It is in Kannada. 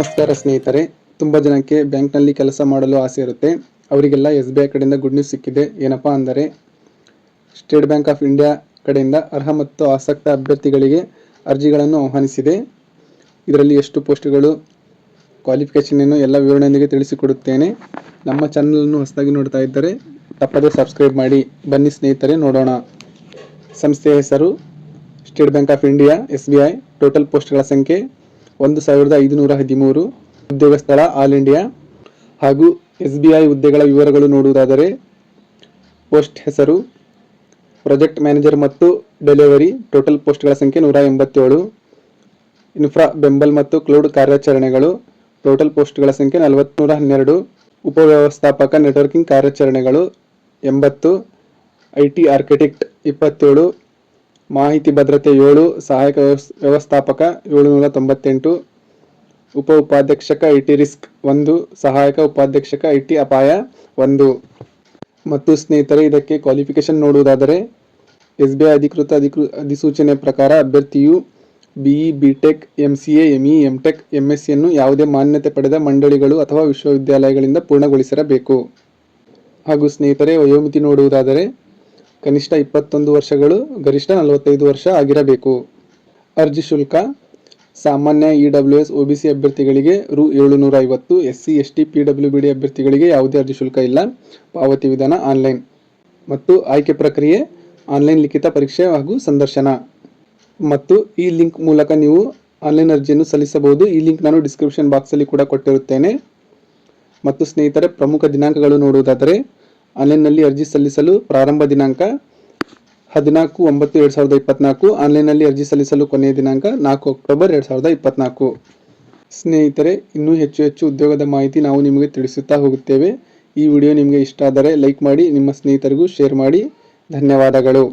ನಮಸ್ಕಾರ ಸ್ನೇಹಿತರೆ. ತುಂಬ ಜನಕ್ಕೆ ಬ್ಯಾಂಕ್ನಲ್ಲಿ ಕೆಲಸ ಮಾಡಲು ಆಸೆ ಇರುತ್ತೆ. ಅವರಿಗೆಲ್ಲ ಎಸ್ ಬಿ ಐ ಕಡೆಯಿಂದ ಗುಡ್ ನ್ಯೂಸ್ ಸಿಕ್ಕಿದೆ. ಏನಪ್ಪ ಅಂದರೆ, ಸ್ಟೇಟ್ ಬ್ಯಾಂಕ್ ಆಫ್ ಇಂಡಿಯಾ ಕಡೆಯಿಂದ ಅರ್ಹ ಮತ್ತು ಆಸಕ್ತ ಅಭ್ಯರ್ಥಿಗಳಿಗೆ ಅರ್ಜಿಗಳನ್ನು ಆಹ್ವಾನಿಸಿದೆ. ಇದರಲ್ಲಿ ಎಷ್ಟು ಪೋಸ್ಟ್ಗಳು ಕ್ವಾಲಿಫಿಕೇಷನ್ ಏನು, ಎಲ್ಲ ವಿವರಣೆಯೊಂದಿಗೆ ತಿಳಿಸಿಕೊಡುತ್ತೇನೆ. ನಮ್ಮ ಚಾನಲನ್ನು ಹೊಸದಾಗಿ ನೋಡ್ತಾ ಇದ್ದರೆ ತಪ್ಪದೇ ಸಬ್ಸ್ಕ್ರೈಬ್ ಮಾಡಿ. ಬನ್ನಿ ಸ್ನೇಹಿತರೆ, ನೋಡೋಣ. ಸಂಸ್ಥೆಯ ಹೆಸರು, State Bank of India S B I total ಪೋಸ್ಟ್ಗಳ ಸಂಖ್ಯೆ. ಒಂದು ಸಾವಿರದ ಐದುನೂರ ಹದಿಮೂರು ಉದ್ಯೋಗ ಸ್ಥಳ ಆಲ್ ಇಂಡಿಯಾ ಹಾಗೂ ಎಸ್ ಬಿ ಐ ಹುದ್ದೆಗಳ ವಿವರಗಳು ನೋಡುವುದಾದರೆ, ಪೋಸ್ಟ್ ಹೆಸರು, ಪ್ರಾಜೆಕ್ಟ್ ಮ್ಯಾನೇಜರ್ ಮತ್ತು ಡೆಲಿವರಿ, ಟೋಟಲ್ ಪೋಸ್ಟ್ಗಳ ಸಂಖ್ಯೆ ನೂರ ಎಂಬತ್ತೇಳು ಇನ್ಫ್ರಾ ಬೆಂಬಲ್ ಮತ್ತು ಕ್ಲೌಡ್ ಕಾರ್ಯಾಚರಣೆಗಳು, ಟೋಟಲ್ ಪೋಸ್ಟ್ಗಳ ಸಂಖ್ಯೆ ನಲವತ್ತ್ನೂರ ಹನ್ನೆರಡು ಉಪವ್ಯವಸ್ಥಾಪಕ ನೆಟ್ವರ್ಕಿಂಗ್ ಕಾರ್ಯಾಚರಣೆಗಳು ಎಂಬತ್ತು, ಐ ಟಿ ಆರ್ಕಿಟೆಕ್ಟ್ ಇಪ್ಪತ್ತೇಳು ಮಾಹಿತಿ ಭದ್ರತೆ ಏಳು, ಸಹಾಯಕ ವ್ಯವಸ್, ವ್ಯವಸ್ಥಾಪಕ ಏಳುನೂರ ತೊಂಬತ್ತೆಂಟು, ಉಪ ಉಪಾಧ್ಯಕ್ಷಕ ಐ ಟಿ ರಿಸ್ಕ್ ಒಂದು, ಸಹಾಯಕ ಉಪಾಧ್ಯಕ್ಷಕ ಐ ಟಿ ಅಪಾಯ ಒಂದು. ಮತ್ತು ಸ್ನೇಹಿತರೆ, ಇದಕ್ಕೆ ಕ್ವಾಲಿಫಿಕೇಶನ್ ನೋಡುವುದಾದರೆ, ಎಸ್ ಬಿ ಐ ಅಧಿಕೃತ ಅಧಿಕೃ, ಅಧಿಸೂಚನೆ ಪ್ರಕಾರ ಅಭ್ಯರ್ಥಿಯು BE B tech, M C A ME M tech, M S ಸಿಯನ್ನು ಯಾವುದೇ ಮಾನ್ಯತೆ ಪಡೆದ ಮಂಡಳಿಗಳು ಅಥವಾ ವಿಶ್ವವಿದ್ಯಾಲಯಗಳಿಂದ ಪೂರ್ಣಗೊಳಿಸಿರಬೇಕು. ಹಾಗೂ ಸ್ನೇಹಿತರೆ, ವಯೋಮಿತಿ ನೋಡುವುದಾದರೆ ಕನಿಷ್ಠ ಇಪ್ಪತ್ತೊಂದು ವರ್ಷಗಳು, ಗರಿಷ್ಠ ನಲವತ್ತೈದು ವರ್ಷ ಆಗಿರಬೇಕು. ಅರ್ಜಿ ಶುಲ್ಕ, ಸಾಮಾನ್ಯ E W S, O B C ಅಭ್ಯರ್ಥಿಗಳಿಗೆ ರು ಏಳುನೂರ ಐವತ್ತು S C S T P W B D ಅಭ್ಯರ್ಥಿಗಳಿಗೆ ಯಾವುದೇ ಅರ್ಜಿ ಶುಲ್ಕ ಇಲ್ಲ. ಪಾವತಿ ವಿಧಾನ ಆನ್ಲೈನ್. ಮತ್ತು ಆಯ್ಕೆ ಪ್ರಕ್ರಿಯೆ, ಆನ್ಲೈನ್ ಲಿಖಿತ ಪರೀಕ್ಷೆ ಹಾಗೂ ಸಂದರ್ಶನ. ಮತ್ತು ಈ ಲಿಂಕ್ ಮೂಲಕ ನೀವು ಆನ್ಲೈನ್ ಅರ್ಜಿಯನ್ನು ಸಲ್ಲಿಸಬಹುದು. ಈ ಲಿಂಕ್ ನಾನು ಡಿಸ್ಕ್ರಿಪ್ಷನ್ ಬಾಕ್ಸಲ್ಲಿ ಕೂಡ ಕೊಟ್ಟಿರುತ್ತೇನೆ. ಮತ್ತು ಸ್ನೇಹಿತರೆ, ಪ್ರಮುಖ ದಿನಾಂಕಗಳು ನೋಡುವುದಾದರೆ ಆನ್ಲೈನ್ನಲ್ಲಿ ಅರ್ಜಿ ಸಲ್ಲಿಸಲು ಪ್ರಾರಂಭ ದಿನಾಂಕ ಹದಿನಾಲ್ಕು ಒಂಬತ್ತು ಎರಡು ಸಾವಿರದ ಇಪ್ಪತ್ನಾಲ್ಕು, ಆನ್ಲೈನ್ನಲ್ಲಿ ಅರ್ಜಿ ಸಲ್ಲಿಸಲು ಕೊನೆಯ ದಿನಾಂಕ ನಾಲ್ಕು ಅಕ್ಟೋಬರ್ ಎರಡು ಸಾವಿರದ ಇಪ್ಪತ್ನಾಲ್ಕು. ಸ್ನೇಹಿತರೆ, ಇನ್ನೂ ಹೆಚ್ಚು ಹೆಚ್ಚು ಉದ್ಯೋಗದ ಮಾಹಿತಿ ನಾವು ನಿಮಗೆ ತಿಳಿಸುತ್ತಾ ಹೋಗುತ್ತೇವೆ. ಈ ವಿಡಿಯೋ ನಿಮಗೆ ಇಷ್ಟ ಆದರೆ ಲೈಕ್ ಮಾಡಿ, ನಿಮ್ಮ ಸ್ನೇಹಿತರಿಗೂ ಶೇರ್ ಮಾಡಿ. ಧನ್ಯವಾದಗಳು.